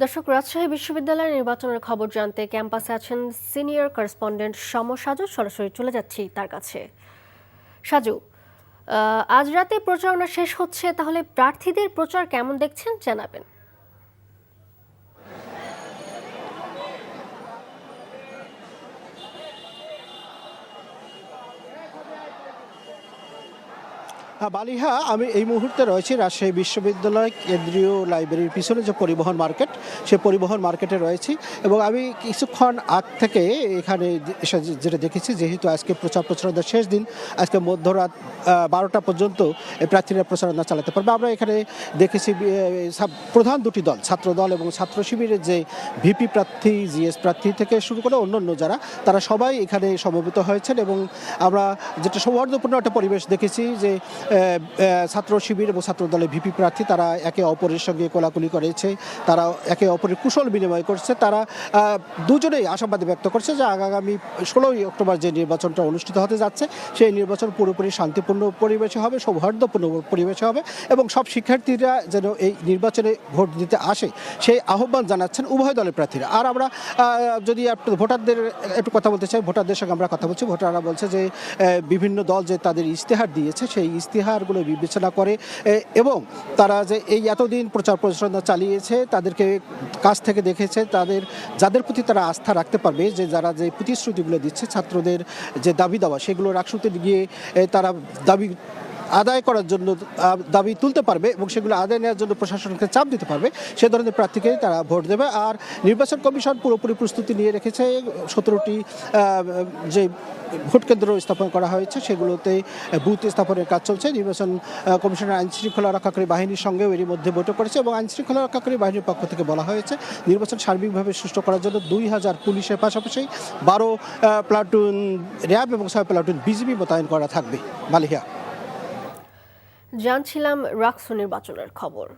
দর্শক, রাজশাহী বিশ্ববিদ্যালয়ের নির্বাচনের খবর জানতে ক্যাম্পাসে আছেন সিনিয়র করেসপন্ডেন্ট সম সাজু। সরাসরি চলে যাচ্ছি তার কাছে। সাজু আজ রাতে প্রচারণা শেষ হচ্ছে, তাহলে প্রার্থীদের প্রচার কেমন দেখছেন জানাবেন? বালিহা, আমি এই মুহূর্তে রয়েছি রাজশাহী বিশ্ববিদ্যালয় কেন্দ্রীয় লাইব্রেরির পিছনে যে পরিবহন মার্কেট, সে পরিবহন মার্কেটে রয়েছি এবং আমি কিছুক্ষণ আগ থেকে এখানে এসে যেটা দেখেছি, যেহেতু আজকে প্রচার প্রচারণার শেষ দিন, আজকে মধ্যরাত বারোটা পর্যন্ত এই প্রার্থীরা প্রচারণা চালাতে পারবে। আমরা এখানে দেখেছি প্রধান দুটি দল, ছাত্র দল এবং ছাত্র শিবিরের যে ভিপি প্রার্থী, জিএস প্রার্থী থেকে শুরু করে অন্যান্য যারা, তারা সবাই এখানে সমবেত হয়েছেন এবং আমরা যেটা সৌহার্দ্যপূর্ণ একটা পরিবেশ দেখেছি যে ছাত্র শিবির এবং ছাত্র দলের ভিপি প্রার্থী, তারা একে অপরের সঙ্গে কোলাকুলি করেছে, তারা একে অপরের কুশল বিনিময় করছে, তারা দুজনেই আশাবাদ ব্যক্ত করছে যে আগামী ষোলোই অক্টোবর যে নির্বাচনটা অনুষ্ঠিত হতে যাচ্ছে, সেই নির্বাচন পুরোপুরি শান্তিপূর্ণ পরিবেশে হবে, সৌহার্দ্যপূর্ণ পরিবেশে হবে এবং সব শিক্ষার্থীরা যেন এই নির্বাচনে ভোট দিতে আসে, সেই আহ্বান জানাচ্ছেন উভয় দলের প্রার্থীরা। আর আমরা যদি ভোটারদের, একটু কথা বলতে চাই, ভোটারদের সঙ্গে আমরা কথা বলছি, ভোটাররা বলছে যে বিভিন্ন দল যে তাদের ইশতেহার দিয়েছে, সেই ইশতেহারগুলো বিবেচনা করে এবং তারা যে এই এতদিন প্রচার প্রচারণা চালিয়েছে, তাদেরকে কাছ থেকে দেখেছে, তাদের, যাদের প্রতি তারা আস্থা রাখতে পারবে, যে যারা যে প্রতিশ্রুতিগুলো দিচ্ছে ছাত্রদের যে দাবি দাওয়া সেগুলো রাখসুতে গিয়ে তারা দাবি আদায় করার জন্য দাবি তুলতে পারবে এবং সেগুলো আদায় নেওয়ার জন্য প্রশাসনকে চাপ দিতে পারবে, সে ধরনের প্রার্থীকে তারা ভোট দেবে। আর নির্বাচন কমিশন পুরোপুরি প্রস্তুতি নিয়ে রেখেছে, সতেরোটি যে ভোট কেন্দ্র স্থাপন করা হয়েছে সেগুলোতে বুথ স্থাপনের কাজ চলছে। নির্বাচন কমিশনের আইন শৃঙ্খলা রক্ষাকারী বাহিনীর সঙ্গেও এরই মধ্যে বৈঠক করেছে এবং আইন শৃঙ্খলা রক্ষাকারী বাহিনীর পক্ষ থেকে বলা হয়েছে, নির্বাচন সার্বিকভাবে সুষ্ঠু করার জন্য দুই হাজার পুলিশের পাশাপাশি বারো প্লাটুন র্যাব এবং ছয় প্লাটুন বিজিবি মোতায়েন করা থাকবে। মালিহা জানছিলাম রাক্স নির্বাচনের খবর।